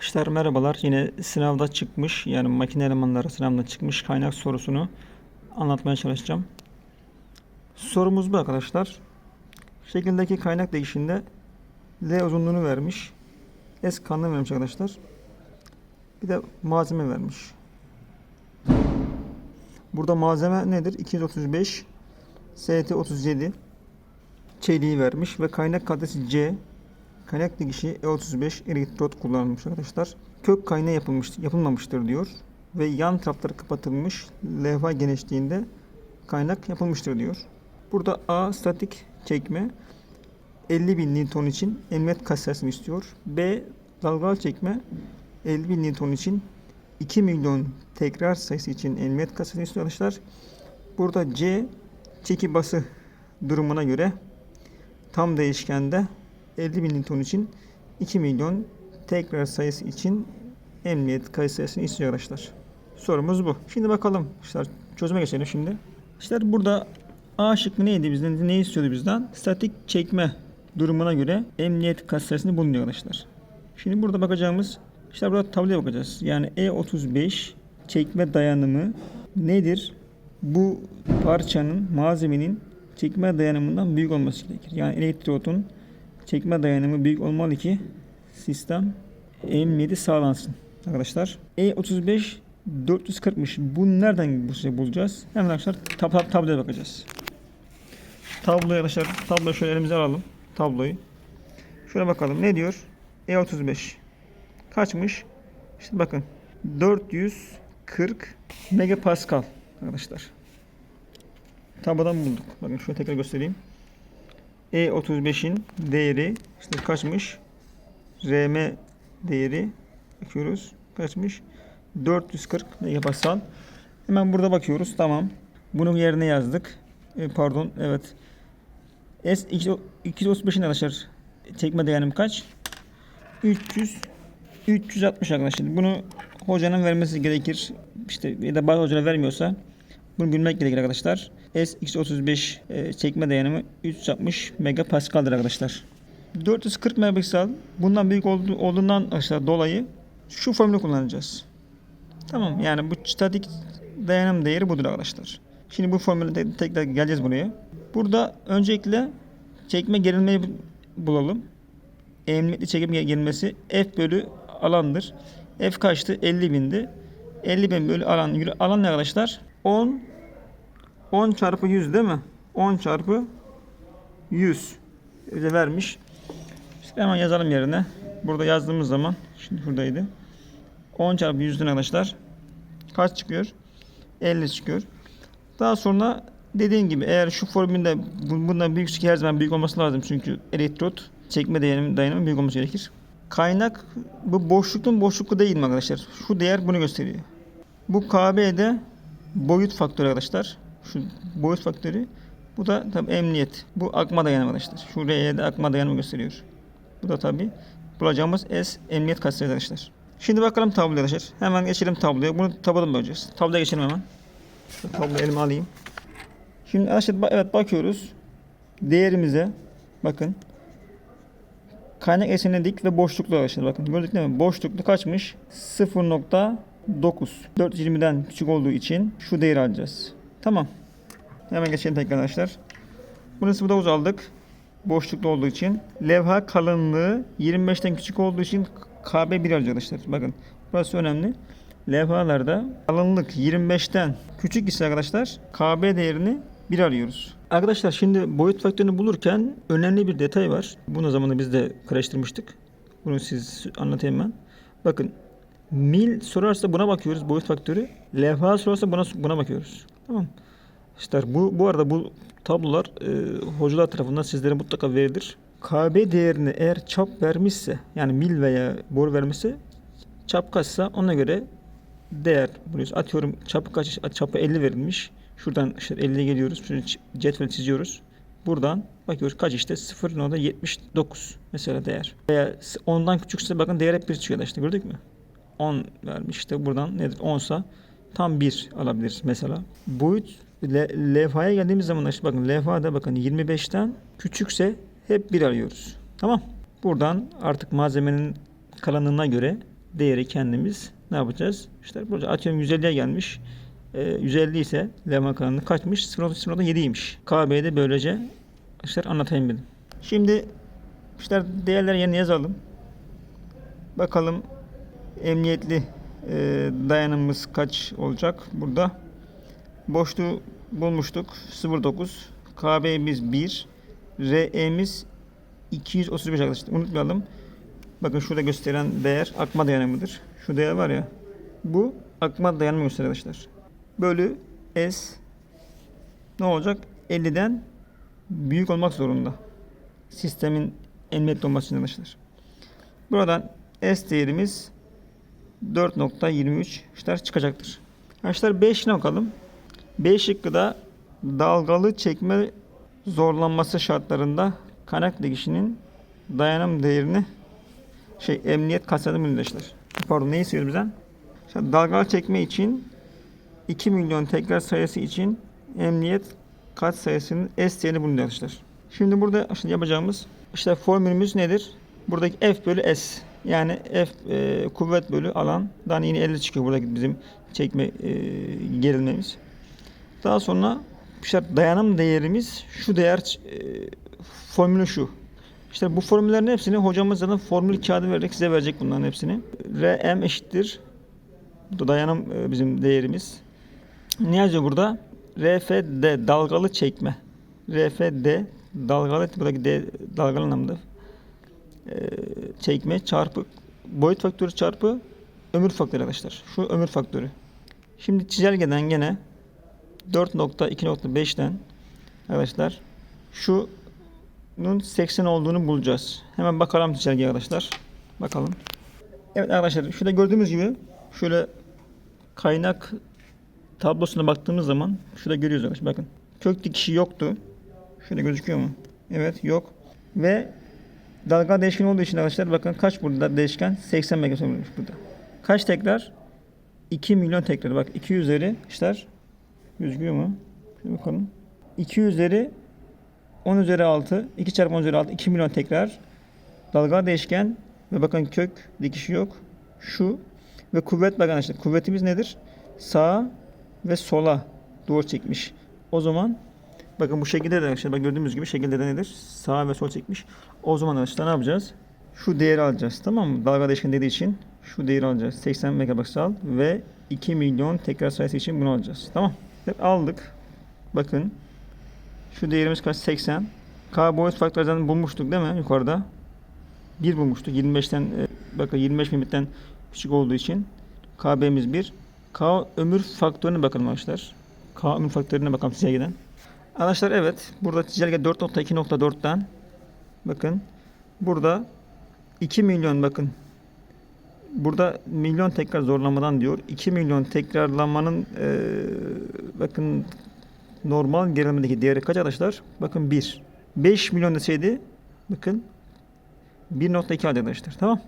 Arkadaşlar merhabalar. Yine sınavda çıkmış yani makine elemanları sınavında çıkmış kaynak sorusunu anlatmaya çalışacağım. Sorumuz bu arkadaşlar. Şekildeki kaynak değişinde L uzunluğunu vermiş. S kalınlığını vermiş arkadaşlar. Bir de malzeme vermiş. Burada malzeme nedir? 235 ST 37 çeliği vermiş ve kaynak kaddesi C Kaynak dikişi E35 elektrot kullanılmış arkadaşlar. Kök kaynağı yapılmış, yapılmamıştır diyor. Ve yan tarafları kapatılmış levha genişliğinde kaynak yapılmıştır diyor. Burada A statik çekme 50 bin Newton için emniyet kasasını istiyor. B dalgalı çekme 50 bin Newton için 2 milyon tekrar sayısı için emniyet kasasını istiyor arkadaşlar. Burada C çeki bası durumuna göre tam değişkende 50 bin Newton için 2 milyon tekrar sayısı için emniyet kayıt sayısını istiyor arkadaşlar. Sorumuz bu. Şimdi bakalım. İşte çözüme geçelim şimdi. İşte burada A şıkkı neydi bizden? Ne istiyordu bizden? Statik çekme durumuna göre emniyet kayıt sayısını bulunuyor arkadaşlar. Şimdi burada bakacağımız işte burada tabloya bakacağız. Yani E35 çekme dayanımı nedir? Bu parçanın, malzemenin çekme dayanımından büyük olması gerekir. Yani elektrotun çekme dayanımı büyük olmalı ki sistem emniyeti sağlansın arkadaşlar. E35 440'mış. Bunu nereden bu şey bulacağız? Hemen arkadaşlar tab tab tabloya bakacağız. Tabloyu arkadaşlar tabloyu şöyle elimize alalım. Tabloyu. Şöyle bakalım ne diyor? E35 kaçmış? İşte bakın 440 megapascal arkadaşlar. Tablodan bulduk. Bakın şöyle tekrar göstereyim. E35'in değeri işte kaçmış? RM değeri bakıyoruz. Kaçmış? 440 megapascal. Hemen burada bakıyoruz. Tamam. Bunun yerine yazdık. E, pardon. Evet. S 235'in arkadaşlar çekme dayanım kaç? 300 360 arkadaşlar. Bunu hocanın vermesi gerekir. İşte ya da bazı hocalar vermiyorsa bunu bilmek gerekir arkadaşlar. SX35 e, çekme dayanımı 360 megapascal'dır arkadaşlar. 440 megapiksel bundan büyük olduğu, olduğundan arkadaşlar dolayı şu formülü kullanacağız. Tamam yani bu statik dayanım değeri budur arkadaşlar. Şimdi bu formülü tekrar geleceğiz buraya. Burada öncelikle çekme gerilmeyi bulalım. Emniyetli çekim gerilmesi F bölü alandır. F kaçtı? 50 bindi. 50 bin bölü alan. Alan ne arkadaşlar? 10 10 çarpı 100 değil mi? 10 çarpı 100 öyle vermiş. İşte hemen yazalım yerine. Burada yazdığımız zaman şimdi buradaydı. 10 çarpı 100'den arkadaşlar kaç çıkıyor? 50 çıkıyor. Daha sonra dediğim gibi eğer şu formülde bundan büyük her zaman büyük olması lazım çünkü elektrot çekme dayanımı, dayanımı büyük olması gerekir. Kaynak bu boşlukun boşluklu değil mi arkadaşlar? Şu değer bunu gösteriyor. Bu KB'de boyut faktörü arkadaşlar. Şu boyut faktörü. Bu da tabi emniyet. Bu akma dayanımı arkadaşlar. Şu R'ye akma dayanımı gösteriyor. Bu da tabi bulacağımız S emniyet katsayısı arkadaşlar. Şimdi bakalım tabloya arkadaşlar. Hemen geçelim tabloya. Bunu tablodan böleceğiz. Tabloya geçelim hemen. Şu tabloyu elime alayım. Şimdi arkadaşlar evet bakıyoruz. Değerimize bakın. Kaynak esinledik ve boşluklu arkadaşlar bakın. Gördük değil mi? Boşluklu kaçmış? 0.9. 420'den küçük olduğu için şu değeri alacağız. Tamam. Hemen geçelim tekrar arkadaşlar. Bunu sıfırda aldık. Boşluklu olduğu için. Levha kalınlığı 25'ten küçük olduğu için KB 1 alacağız arkadaşlar. Bakın burası önemli. Levhalarda kalınlık 25'ten küçük ise arkadaşlar KB değerini 1 arıyoruz. Arkadaşlar şimdi boyut faktörünü bulurken önemli bir detay var. Bunu zamanında biz de karıştırmıştık. Bunu siz anlatayım ben. Bakın mil sorarsa buna bakıyoruz boyut faktörü. Levha sorarsa buna buna bakıyoruz. Tamam. İşte bu bu arada bu tablolar e, hocalar tarafından sizlere mutlaka verilir. KB değerini eğer çap vermişse yani mil veya bor vermişse çap kaçsa ona göre değer buluyoruz. Atıyorum çapı kaç çapı 50 verilmiş. Şuradan işte 50'ye geliyoruz. Şunu cetvel çiziyoruz. Buradan bakıyoruz kaç işte 0.79 mesela değer. Veya ondan küçükse bakın değer hep 1 çıkıyor işte gördük mü? 10 vermiş buradan nedir 10 sa tam 1 alabiliriz mesela. Boyut le, levhaya geldiğimiz zaman işte bakın levhada bakın 25'ten küçükse hep 1 alıyoruz. Tamam. Buradan artık malzemenin kalınlığına göre değeri kendimiz ne yapacağız? İşte burada atıyorum 150'ye gelmiş. Ee, 150 ise Levhan kanalında kaçmış? 0.07'ymiş. KB'de böylece işte anlatayım dedim. Şimdi işte değerleri yerine yazalım. Bakalım emniyetli e, dayanımımız kaç olacak burada. Boşluğu bulmuştuk. 09. KB'miz 1. RE'miz 235 arkadaşlar. Unutmayalım. Bakın şurada gösteren değer akma dayanımıdır. Şu değer var ya. Bu akma dayanımı gösteriyor arkadaşlar. Bölü S ne olacak? 50'den büyük olmak zorunda. Sistemin emniyetli olması için arkadaşlar. Buradan S değerimiz 4.23 işte çıkacaktır. Arkadaşlar 5 ne bakalım? B şıkkıda dalgalı çekme zorlanması şartlarında kaynak dikişinin dayanım değerini şey emniyet katsayısı arkadaşlar. Pardon ne istiyoruz bizden? İşte dalgalı çekme için 2 milyon tekrar sayısı için emniyet kat sayısının S değerini bulunuyor arkadaşlar. Şimdi burada şimdi yapacağımız işte formülümüz nedir? Buradaki F bölü S. Yani F e, kuvvet bölü alandan yine 50 çıkıyor buradaki bizim çekme e, gerilmemiz. Daha sonra işte dayanım değerimiz şu değer e, formülü şu. İşte bu formüllerin hepsini hocamız zaten formül kağıdı vererek size verecek bunların hepsini. Rm eşittir. Bu da dayanım e, bizim değerimiz. Ne yazıyor burada? RFD dalgalı çekme. RFD dalgalı buradaki D dalgalı anlamda e, çekme çarpı boyut faktörü çarpı ömür faktörü arkadaşlar. Şu ömür faktörü. Şimdi çizelgeden gene 4.2.5'ten arkadaşlar şunun 80 olduğunu bulacağız. Hemen bakalım çizelgeye arkadaşlar. Bakalım. Evet arkadaşlar şurada gördüğümüz gibi şöyle kaynak tablosuna baktığımız zaman şurada görüyoruz arkadaşlar bakın. Kök dikişi yoktu. Şöyle gözüküyor mu? Evet yok. Ve dalga değişken olduğu için arkadaşlar bakın kaç burada değişken? 80 megaton burada. Kaç tekrar? 2 milyon tekrar. Bak 2 üzeri işler gözüküyor mu? Şöyle bakalım. 2 üzeri 10 üzeri 6 2 çarpı 10 üzeri 6 2 milyon tekrar dalga değişken ve bakın kök dikişi yok. Şu ve kuvvet bakın arkadaşlar. Kuvvetimiz nedir? Sağa ve sola doğru çekmiş. O zaman bakın bu şekilde de arkadaşlar bak gördüğümüz gibi şekilde de nedir? Sağa ve sol çekmiş. O zaman arkadaşlar ne yapacağız? Şu değeri alacağız. Tamam mı? Dalga değişken dediği için şu değeri alacağız. 80 megapiksel ve 2 milyon tekrar sayısı için bunu alacağız. Tamam. Aldık. Bakın. Şu değerimiz kaç? 80. K boyut faktörden bulmuştuk değil mi? Yukarıda. 1 bulmuştuk. 25'ten e, bakın 25 mimitten küçük olduğu için KB'miz 1. K ömür faktörüne bakalım arkadaşlar. K ömür faktörüne bakalım çizelgeden. Arkadaşlar evet. Burada çizelge 4.2.4'ten bakın. Burada 2 milyon bakın. Burada milyon tekrar zorlamadan diyor. 2 milyon tekrarlamanın e, bakın normal gerilimdeki değeri kaç arkadaşlar? Bakın 1. 5 milyon deseydi bakın 1.2 arkadaşlar. Tamam.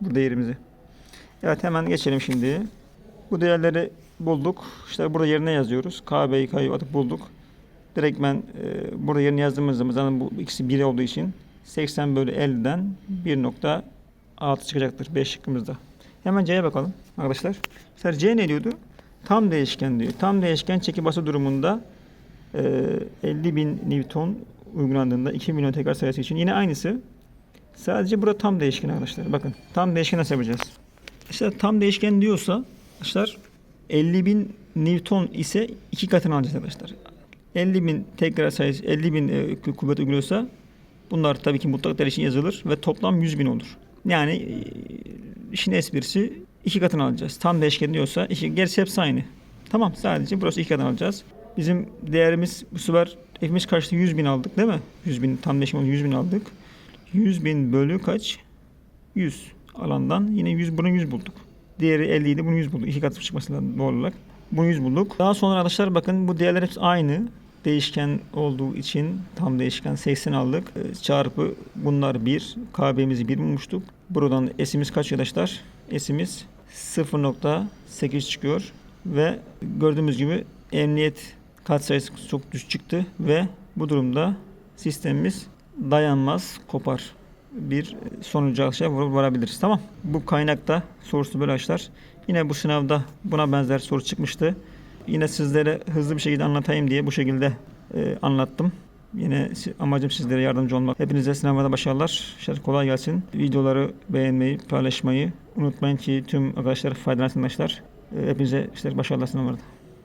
Bu değerimizi. Evet hemen geçelim şimdi. Bu değerleri bulduk. İşte burada yerine yazıyoruz. KB'yi K'yı atıp bulduk. Direktmen e, burada yerine yazdığımız zaman zaten bu ikisi 1 olduğu için 80 bölü 50'den 1.6 çıkacaktır 5 şıkkımızda. Hemen C'ye bakalım arkadaşlar. Mesela C ne diyordu? Tam değişken diyor. Tam değişken çeki bası durumunda e, 50 bin Newton uygulandığında 2 milyon tekrar sayısı için yine aynısı. Sadece burada tam değişken arkadaşlar. Bakın tam değişken nasıl yapacağız? İşte tam değişken diyorsa arkadaşlar 50 bin Newton ise iki katını alacağız arkadaşlar. 50 bin tekrar sayısı 50 bin e, kuvvet uyguluyorsa bunlar tabii ki mutlak değer için yazılır ve toplam 100 bin olur. Yani e, işin esprisi iki katını alacağız. Tam değişken diyorsa iki, gerisi hepsi aynı. Tamam sadece burası iki katını alacağız. Bizim değerimiz bu sefer F'imiz kaçtı? 100 bin aldık değil mi? 100 bin tam değişken 100 bin aldık. 100 bin bölü kaç? 100 alandan yine 100 bunu 100 bulduk. Diğeri 50 idi bunu 100 bulduk. İki katı çıkması doğal olarak. Bunu 100 bulduk. Daha sonra arkadaşlar bakın bu değerler hepsi aynı. Değişken olduğu için tam değişken 80 aldık. Ee, Çarpı bunlar 1. KB'mizi 1 bulmuştuk. Buradan S'imiz kaç arkadaşlar? S'imiz 0.8 çıkıyor. Ve gördüğümüz gibi emniyet katsayısı çok düşük çıktı ve bu durumda sistemimiz dayanmaz, kopar. bir sonuca şey var- varabiliriz. Tamam. Bu kaynakta sorusu böyle arkadaşlar. Yine bu sınavda buna benzer soru çıkmıştı. Yine sizlere hızlı bir şekilde anlatayım diye bu şekilde e, anlattım. Yine amacım sizlere yardımcı olmak. Hepinize sınavlarda başarılar. İşte kolay gelsin. Videoları beğenmeyi, paylaşmayı unutmayın ki tüm arkadaşlar faydalansın arkadaşlar. E, Hepinize işte başarılar sınavlarda.